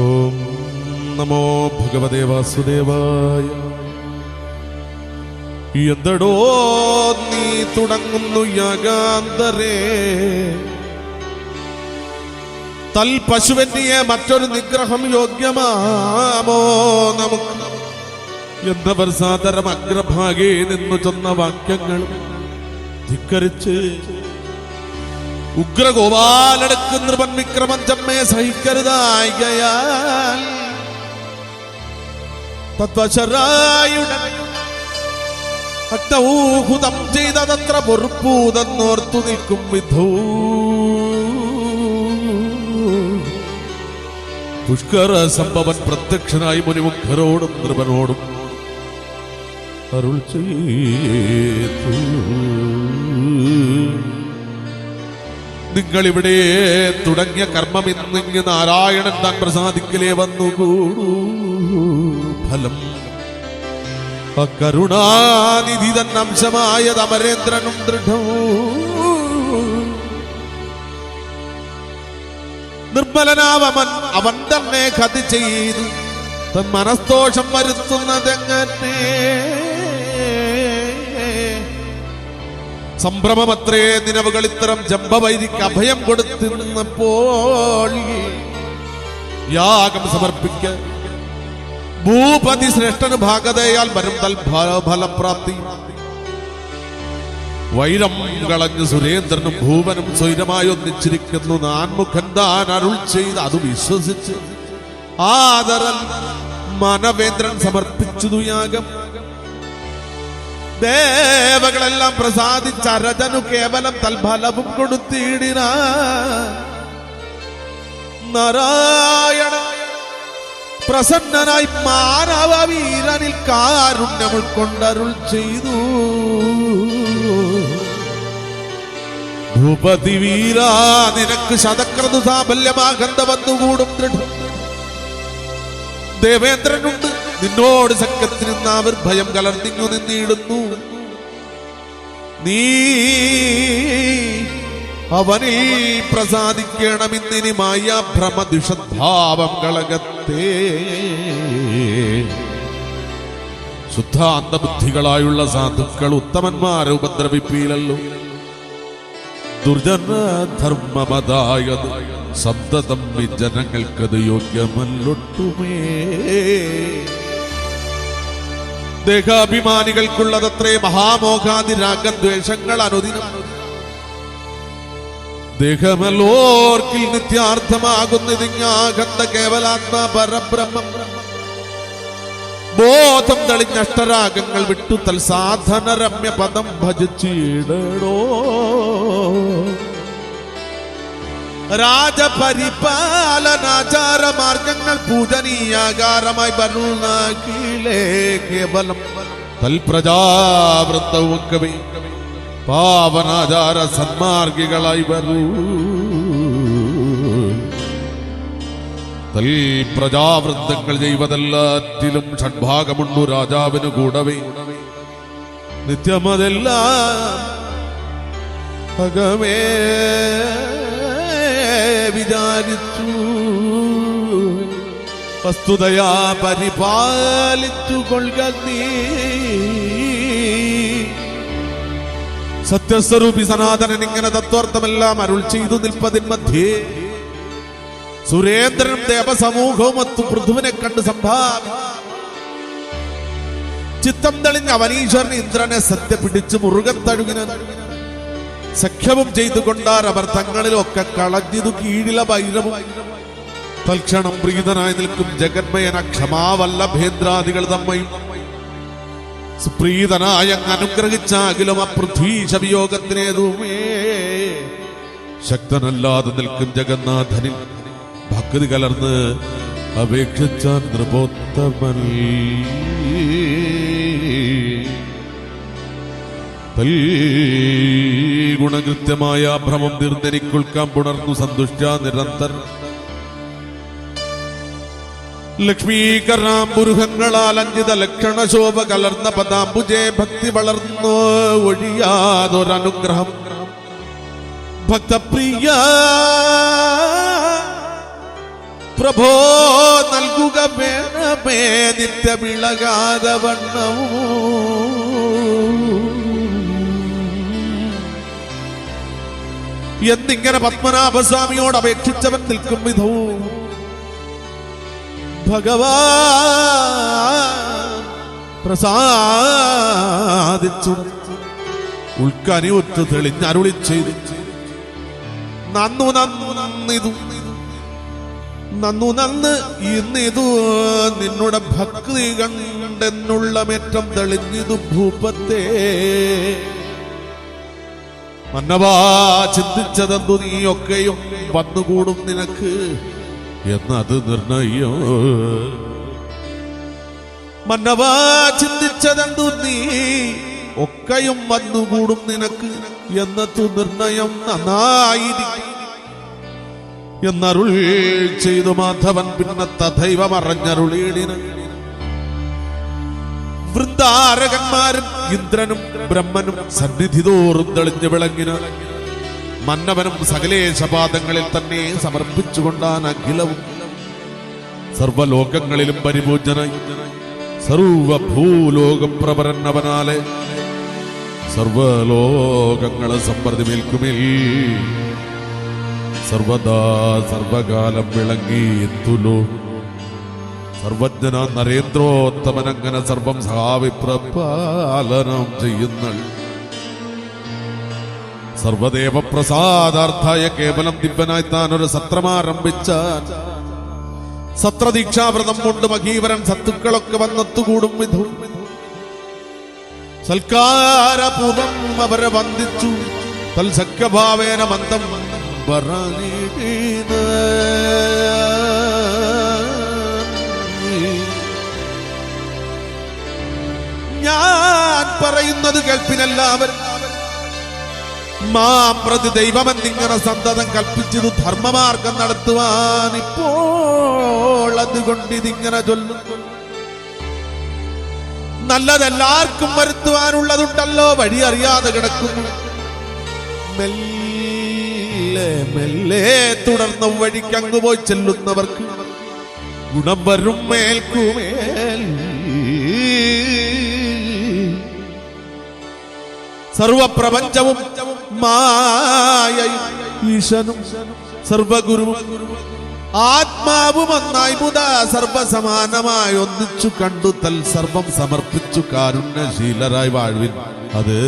ഓം നമോ ഭഗവതേ വാസുദേവായ. എന്തടോ നീ തുടങ്ങുന്നു യാഗാന്തരേ. തൽ പശുവന്യെ മറ്റൊരു നിഗ്രഹം യോഗ്യമാമോ നമുക്ക്? എന്നവർ സാധാരണ അഗ്രഭാഗേ നിന്നു ചെന്ന വാക്യങ്ങൾ ധിക്കരിച്ച് ഉഗ്രഗോപാലടക്ക് നൃപൻ വിക്രമൻ ചമ്മയെ സഹിക്കരുതായികയാൽ തത്വശരായുടെ ചെയ്തതത്ര പൊറുപ്പൂതെന്നോർത്തു നിൽക്കും വിധൂ. പുഷ്കര സംഭവൻ പ്രത്യക്ഷനായി മുനിമുഖരോടും നൃപനോടും അരുൾ ചെയ്തു. നിങ്ങളിവിടെ തുടങ്ങിയ കർമ്മം ഇന്നിങ്ങ് നാരായണൻ താൻ പ്രസാദിക്കലേ വന്നുകൂടൂ. ഫലം. കരുണാനിധി തന്നംശമായ അമരേന്ദ്രനും ദൃഢവും നിർമ്മലനാവമൻ അവൻ തന്നെ കഥ ചെയ്തു. തൻ മനസ്തോഷം വരുത്തുന്നതെങ്ങനെ? സംഭ്രമമത്രേ നിലവുകൾ ഇത്തരം ജമ്പവൈരിക്ക് അഭയം കൊടുത്തിരുന്നപ്പോൾ യാഗം സമർപ്പിക്ക. ഭൂപതി ശ്രേഷ്ഠന് ഭാഗതയാൽ വരും തൽ ഫലപ്രാപ്തി. വൈരം കളഞ്ഞ് സുരേന്ദ്രനും ഭൂവനും സ്വൈരമായി ഒന്നിച്ചിരിക്കുന്നു. നാൻമുഖൻ താൻ അരുൾ ചെയ്ത് അത് വിശ്വസിച്ച്. ആദരൻ മനവേന്ദ്രൻ സമർപ്പിച്ചു യാഗം. ദേവകളെല്ലാം പ്രസാദിച്ച രജനു കേവലം തൽഫലവും കൊടുത്തിടിന. നാരായണ പ്രസന്നനായി മാനവ വീരനിൽ കാരുണ്യം ഉൾക്കൊണ്ടരുൾ ചെയ്തു. ഭൂപതി വീര നിനക്ക് ശതക്രതു സാഫല്യമാകന്ത വന്നുകൂടും ദൃഢം. ദേവേന്ദ്രനുണ്ട് നിന്നോട് സഖ്യത്തിൽ നിന്ന് അവർ ഭയം കലർത്തിഞ്ഞു നിന്നിടുന്നു. നീ അവനിൽ പ്രസാദിക്കണമെന്നിനി ഭ്രമദിഷദ്ഭാവം കളകത്തെ ശുദ്ധ അന്തബുദ്ധികളായുള്ള സാധുക്കൾ ഉത്തമന്മാരെ ഉപദ്രവിപ്പീലല്ലോ. ദുർജന ധർമ്മമതായത് ഈ ജനങ്ങൾക്കത് യോഗ്യമല്ലൊട്ടുമേ. ദേഹാഭിമാനികൾക്കുള്ളതത്രേ മഹാമോഹാദി രാഗദ്വേഷങ്ങൾ അനുദിനം. ദേഹമല്ലോർക്കിൽ നിത്യാർത്ഥമാകുന്നതിഞ്ഞാകന്ത കേവലാത്മ പരബ്രഹ്മം. ബോധം തെളിഞ്ഞഷ്ടരാഗങ്ങൾ വിട്ടു തൽ രമ്യ പദം ഭജിച്ചിടടോ. രാജപരിപാലനാചാര മാർഗങ്ങൾ പൂജനീയാകാരമായി വരുന്നാക്കിലേ കേവലം തൽപ്രജാവൃത്തവുക്കവേ പാവനാചാര സന്മാർഗികളായി വരൂ. തൽ പ്രജാവൃത്തങ്ങൾ ചെയ്വതെല്ലാറ്റിലും ഷഡ്ഭാഗമുണ്ടു രാജാവിന് കൂടവേ. നിത്യമതെല്ലാം ഭഗവേ വിചാരിച്ചു. വസ്തുതയാ പരിപാലിച്ചു കൊള്ളുക നീ. സത്യസ്വരൂപി സനാതനൻ ഇങ്ങനെ തത്വാർത്ഥമെല്ലാം അരുൾ ചെയ്തു നിൽപ്പതിൻ മധ്യേ സുരേന്ദ്രനും ദേവസമൂഹവും അത്തു പൃഥുവിനെ കണ്ട് സംഭാവി. ചിത്തം തെളിഞ്ഞ അവനീശ്വരൻ ഇന്ദ്രനെ സത്യ പിടിച്ചു മുറുകൻ തഴുകിന സഖ്യവും ചെയ്തുകൊണ്ടാർ അവർ തങ്ങളിലൊക്കെ കളഞ്ഞതു കീഴില ഭൈരവും തൽക്ഷണം പ്രീതനായി നിൽക്കും ജഗന്മയന ക്ഷമാവല്ലഭേന്ദ്രാദികൾ തമ്മയും സുപ്രീതനായ അനുഗ്രഹിച്ചാകിലും അപൃഥ്വീശ വിയോഗത്തിനേതുമേ ശക്തനല്ലാതെ നിൽക്കും ജഗന്നാഥനിൽ ഭക്തി കലർന്ന് അപേക്ഷിച്ച നൃപോത്തമൽ തൽ ഗുണകൃത്യമായ ഭ്രമം നിർദ്ധരിക്കുൾക്കാൻ പുണർന്നു സന്തുഷ്ട നിരന്തരം ലക്ഷ്മീകരണാംബുരുഹങ്ങളാൽ അഞ്ചിത ലക്ഷണശോഭ കലർന്ന പദാംബുജെ ഭക്തി വളർന്നു ഒഴിയാതൊരനുഗ്രഹം. ഭക്തപ്രിയ പ്രഭോ നൽകുക വേണമേ നിത്യമിളകാതെ വണ്ണവും എന്നിങ്ങനെ പത്മനാഭസ്വാമിയോട് അപേക്ഷിച്ചവൻ നിൽക്കും വിധവും ഭഗവാൻ പ്രസാദിച്ചു. ഉൾക്കനിവുറ്റു തെളിഞ്ഞരുളി ചെയ്തു. നന്നു നന്നു നന്നിതു. നന്നു നന്ന് ഇന്നിതു നിന്നുടെ ഭക്തി കണ്ടെന്നുള്ള മേറ്റം തെളിഞ്ഞിതു ഭൂപത്തേ. മന്നവാ ചിന്തിച്ചതെന്തു നീയൊക്കെയും വന്നുകൂടും നിനക്ക്? എന്നത് നിർണയോ മന്നവാ ചിന്തിച്ചതെന്തു നീ ഒക്കെയും വന്നുകൂടും നിനക്ക്? എന്നതു നിർണയം നന്നായിരിക്കും. എന്നരുൾ ചെയ്തു മാധവൻ പിന്നെ തഥൈവം അറിഞ്ഞരുളീടിന് വൃന്ദാരകന്മാരും ഇന്ദ്രനും ബ്രഹ്മനും സന്നിധി തോറും തെളിഞ്ഞു വിളങ്ങിന്. മന്നവനും സകലേശപാദങ്ങളിൽ തന്നെ സമർപ്പിച്ചുകൊണ്ടാണ് അഖിലവും സർവലോകങ്ങളിലും പരിപൂജനായി സർവഭൂലോകപ്രവരന്നവനാലെ സർവലോകങ്ങളെ സമ്പ്രതിമേൽക്കുമേൽ. സർവദാ സർവകാലം വിളങ്ങി സർവജ്ഞന നരേന്ദ്രോത്തമനങ്ങനെ സർവം സഹാവിപ്രപാലനം ചെയ്യുന്ന സർവദേവ പ്രസാദാർത്ഥായ കേവലം ദിവ്യനായി താൻ ഒരു സത്രമാരംഭിച്ച സത്രദീക്ഷാവ്രതം കൊണ്ട് മഹീവരൻ സത്തുക്കളൊക്കെ വന്നെത്തുകൂടും വിധു. സൽക്കാരപൂർവം അവരെ വന്ദിച്ചു. തൽസഖ്യഭാവേന മന്ദം പറഞ്ഞിടീന ഞാൻ പറയുന്നത് കേൾപ്പിനെല്ലാവരും മാം പ്രതി ദൈവമെന്നിങ്ങനെ സന്തതം കൽപ്പിച്ചത് ധർമ്മമാർഗം നടത്തുവാൻ ഇപ്പോൾ അതുകൊണ്ട് ഇതിങ്ങനെ ചൊല്ലുന്നു. നല്ലതെല്ലാവർക്കും വരുത്തുവാനുള്ളതുണ്ടല്ലോ വഴി അറിയാതെ കിടക്കുന്നു. മെല്ലെ മെല്ലെ തുടർന്ന വഴിക്ക് അങ്ങ് പോയി ചെല്ലുന്നവർക്ക് ഗുണം വരും മേൽക്കുമേൽ. സർവപ്രപഞ്ചവും മായയും ഈശനും സർവഗുരുവും ആത്മാവും ഒന്നായി മുത സർവസമാനമായി ഒന്നിച്ചു കണ്ടു തൽ സർവം സമർപ്പിച്ചു കാരുണ്യശീലരായി വാഴ്വിൻ. അത്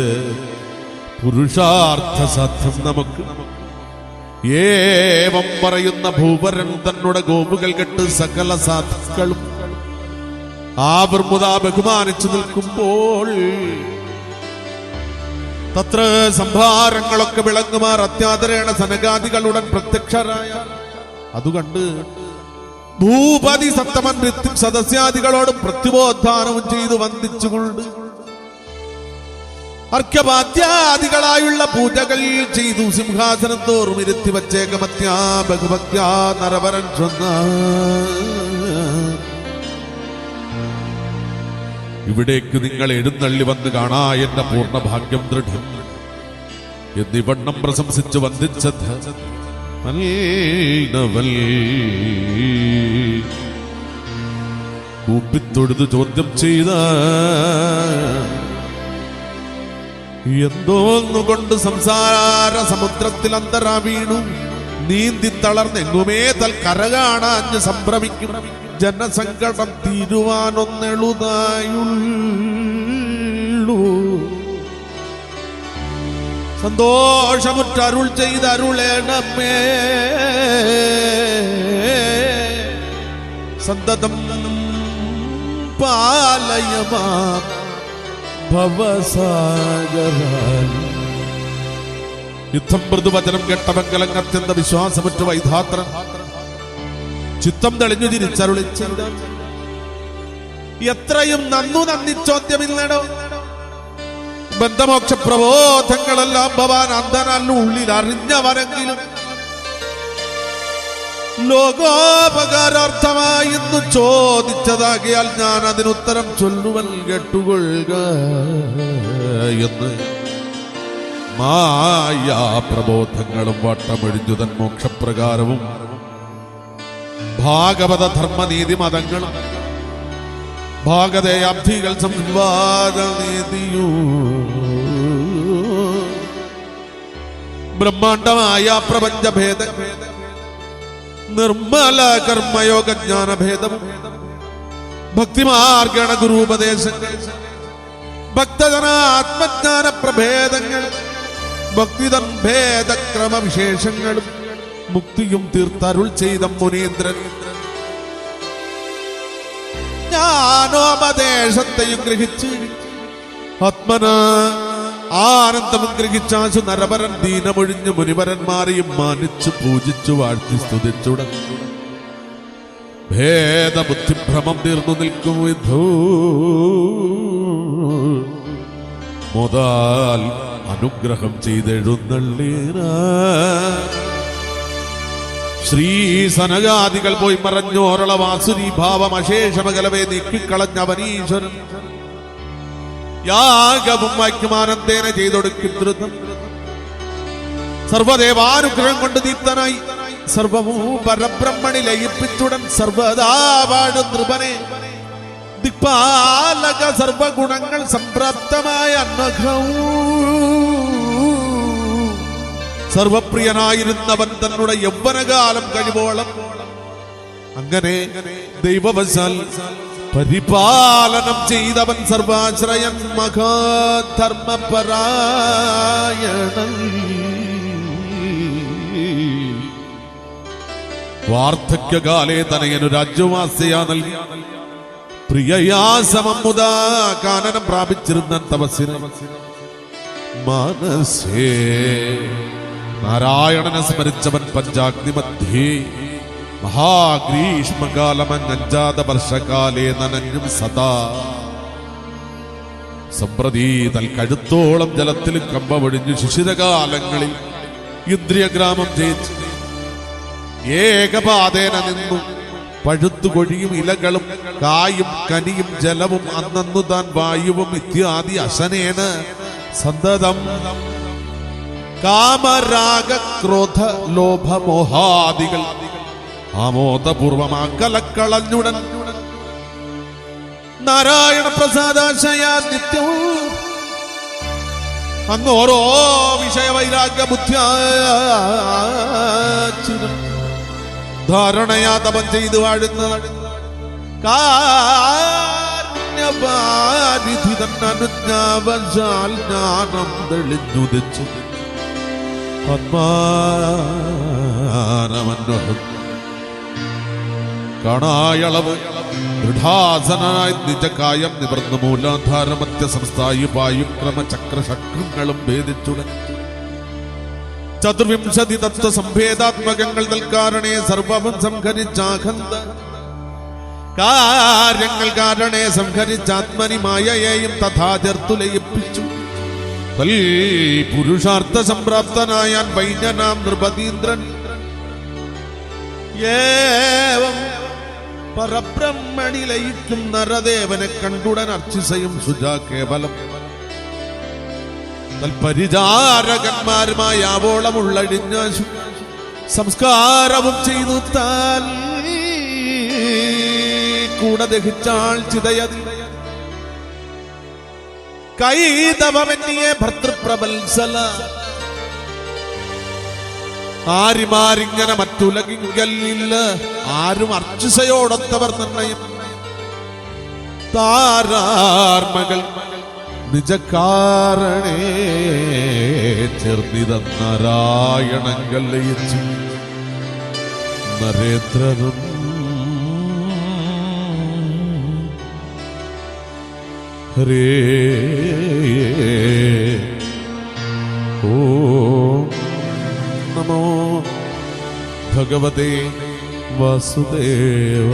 പുരുഷാർത്ഥ സത്യം നമുക്ക്. ഏവം പറയുന്ന ഭൂപരൻ തന്നുടെ ഗോപുകൾ കെട്ട് സകല സാധുക്കളും ആ ബഹുമാനിച്ചു നിൽക്കുമ്പോൾ തത്ര സംഭാരങ്ങളൊക്കെ വിളങ്ങുമാർ അത്യാദരേണ സനകാദികളുടൻ പ്രത്യക്ഷരായ. അതുകണ്ട് ഭൂപതി സപ്തമൻ ഋത്വിക് സദസ്യാദികളോടും പ്രത്യുപോദ്ധാനവും ചെയ്തു വന്ദിച്ചുകൊണ്ട് അർഘ്യപാദ്യാദികളായുള്ള പൂജകൾ ചെയ്തു സിംഹാസനം തോറും ഇരുത്തി വച്ചേകമത്യാ ബഹുഭക്യാ നരവരൻ ചൊന്ന ഇവിടേക്ക് നിങ്ങൾ എഴുന്നള്ളി വന്ന് കാണാ എന്റെ പൂർണ ഭാഗ്യം ദൃഢം. എന്നിവണ്ണം പ്രശംസിച്ച് വന്ദിച്ചത് കൂപ്പിത്തൊഴുത് ചോദ്യം ചെയ്ത എന്തോന്നുകൊണ്ട് സംസാര സമുദ്രത്തിൽ അന്തരാ വീണു നീന്തി തളർന്നെങ്ങുമേ തൽ കരകാണാഞ്ഞ് സംഭ്രമിക്കുന്നു സംഭ്രമിക്കും. ജനസങ്കടം തീരുവാനൊന്നെളുതായുള്ളൂ സന്തോഷമുറ്റരുൾ ചെയ്തരുളേണമേ. സന്തതം പാലയമാ ഭവസാഗര യുദ്ധം മൃദുവചനം കെട്ടമംഗലം അത്യന്ത വിശ്വാസമറ്റ ചിത്തം തെളിഞ്ഞു തിരിച്ചരുളി എത്രയും നന്നു നന്ദി ചോദ്യമില്ലടോ ബന്ധമോക്ഷ പ്രബോധങ്ങളെല്ലാം ഭവാൻ അന്ധനല്ല ഉള്ളിൽ അറിഞ്ഞവരെങ്കിലും ലോകോപകാരാർത്ഥമായി ചോദിച്ചതാകിയാൽ ഞാൻ അതിനുത്തരം ചൊല്ലുവൽ കേട്ടുകൊള്ളുക എന്ന്. മായാ പ്രബോധങ്ങളും വട്ടമൊഴിഞ്ഞു തൻ മോക്ഷപ്രകാരവും ഭാഗവത ധർമ്മനീതി മതങ്ങൾ ഭാഗതയാബ്ധികൾ സംവാദനീതിയൂ. ബ്രഹ്മാണ്ടമായ പ്രപഞ്ചഭേദ നിർമ്മല കർമ്മയോഗ ജ്ഞാനഭേദവും ഭക്തിമാർഗണ ഗുരുപദേശങ്ങൾ ഭക്തജന ആത്മജ്ഞാന പ്രഭേദങ്ങൾ ഭക്തിതൻ ഭേദക്രമ വിശേഷങ്ങളും മുക്തിയും തീർത്തരുൾ ചെയ്ത മുനീന്ദ്രൻ. ഞാനോപദേശത്തെയും ഗ്രഹിച്ച് ആത്മന ആനന്ദവും ഗ്രഹിച്ചാശു നരവരൻ ദീനമൊഴിഞ്ഞ് മുനിവരന്മാരെയും മാനിച്ചു പൂജിച്ചു വാഴ്ത്തി സ്തുതിച്ചുടങ്ങി ഭേദബുദ്ധിഭ്രമം തീർന്നു നിൽക്കും വിധൂ. മുതാൽ അനുഗ്രഹം ചെയ്തെഴുന്നള്ളീന ശ്രീ സനജാതികൾ പോയി മറഞ്ഞോരള വാസുരി ഭാവം അശേഷമകലവേ നീക്കിക്കളഞ്ഞ വനീശ്വരൻ യാഗവും വാക്യമാനന്ദേന ചെയ്തൊടുക്കും ധൃതം സർവദേവാനുഗ്രഹം കൊണ്ട് ദീപ്തനായി സർവമൂ പരബ്രഹ്മണി ലയിപ്പിച്ചുടൻ സർവദാ നൃപനെ. ദിക്പാലക സർവഗുണങ്ങൾ സംപ്രാപ്തമായ അന്നഘവും സർവപ്രിയനായിരുന്നവൻ തന്നുടെ യൗവനകാലം കഴിവോളം. അങ്ങനെ ദൈവവശാൽ പരിപാലനം ചെയ്തവൻ സർവാശ്രയൻ മഹാധർമ്മപരായണൻ. വാർദ്ധക്യകാലേ തനയനു രാജ്യവാസിയാ നൽകി. പ്രിയയാ സമം മുതാ കാനനം പ്രാപിച്ചിരുന്ന തപസ്സിന്. മനസ്സേ നാരായണനെ സ്മരിച്ചവൻ പഞ്ചാഗ്നി മധ്യേ മഹാഗ്രീഷ്മകാലമഞ്ഞാത വർഷകാലേ നനഞ്ഞും സദാ. സമ്പ്രതി തൽ കഴുത്തോളം ജലത്തിൽ കമ്പമൊഴിഞ്ഞു ശിശിരകാലങ്ങളിൽ ഇന്ദ്രിയഗ്രാമം ജയിച്ച് ഏകപാതേന നിന്നു പഴുത്തുകൊഴിയും ഇലകളും കായും കനിയും ജലവും അന്നന്നു താൻ വായുവും ഇത്യാദി അശനേന. സന്തതം കാമരാഗ ക്രോധ ലോഭമോഹാദികൾ ആമോദപൂർവമാ കലക്കളഞ്ഞുടൻ നാരായണ പ്രസാദാശയാ നിത്യവും അങ്ങ് ഓരോ വിഷയവൈരാഗ്യ ബുദ്ധ്യാചിരം ധാരണയാ തപം ചെയ്തു വാഴുന്ന കാരുണ്യപാരിധി തൻ അനുജ്ഞാവശാൽ ജ്ഞാനം തെളിഞ്ഞുദിച്ചു. ആത്മാനമന്നോഹം കാണായളവ് ദൃഢാസനായി നിജകായം നിവർന്നു മൂലാധാരമത്യ സംസ്ഥായി വായു ചക്രശക്രങ്ങളും ശക്രങ്ങളും ഭേദിച്ചുടൻ. ചതുർവിംശതി തത്വ സംഭേദാത്മകങ്ങൾ നൽകാരണേ സർവവും സംഹരിച്ചാഖന്ത കാര്യങ്ങൾ കാരണേ സംഹരിച്ചാത്മനി മായയെയും തഥാ ചേർത്തു ലയിപ്പിച്ചു പുരുഷാർത്ഥ സംപ്രാപ്തനായ വൈദ്യനാം നൃപതീന്ദ്രൻ. ഏവം പരബ്രഹ്മണി ലയിക്കും നരദേവനെ കണ്ടുടൻ അർച്ചിസയും സുജാ കേവലം. പരിചാരകന്മാരുമായി ആവോളം സംസ്കാരവും ചെയ്തു താൽ കൂടെ ദഹിച്ചാൾ ചിതയതി. കൈതവമെന്നിയെ ഭർത്തൃപ്രബത്സല ആരിമാരിങ്ങനെ മറ്റുലകിങ്കല്ലില്ല ആരും അർച്ചുസയോടൊത്തവർ നിർണയം. താരാർമകൾ നിജകാരണേ ചേർന്നിത നാരായണങ്ങൾ ലയിച്ചു. നരേന്ദ്രനും ഹരേ ഓം നമോ ഭഗവതേ വാസുദേവ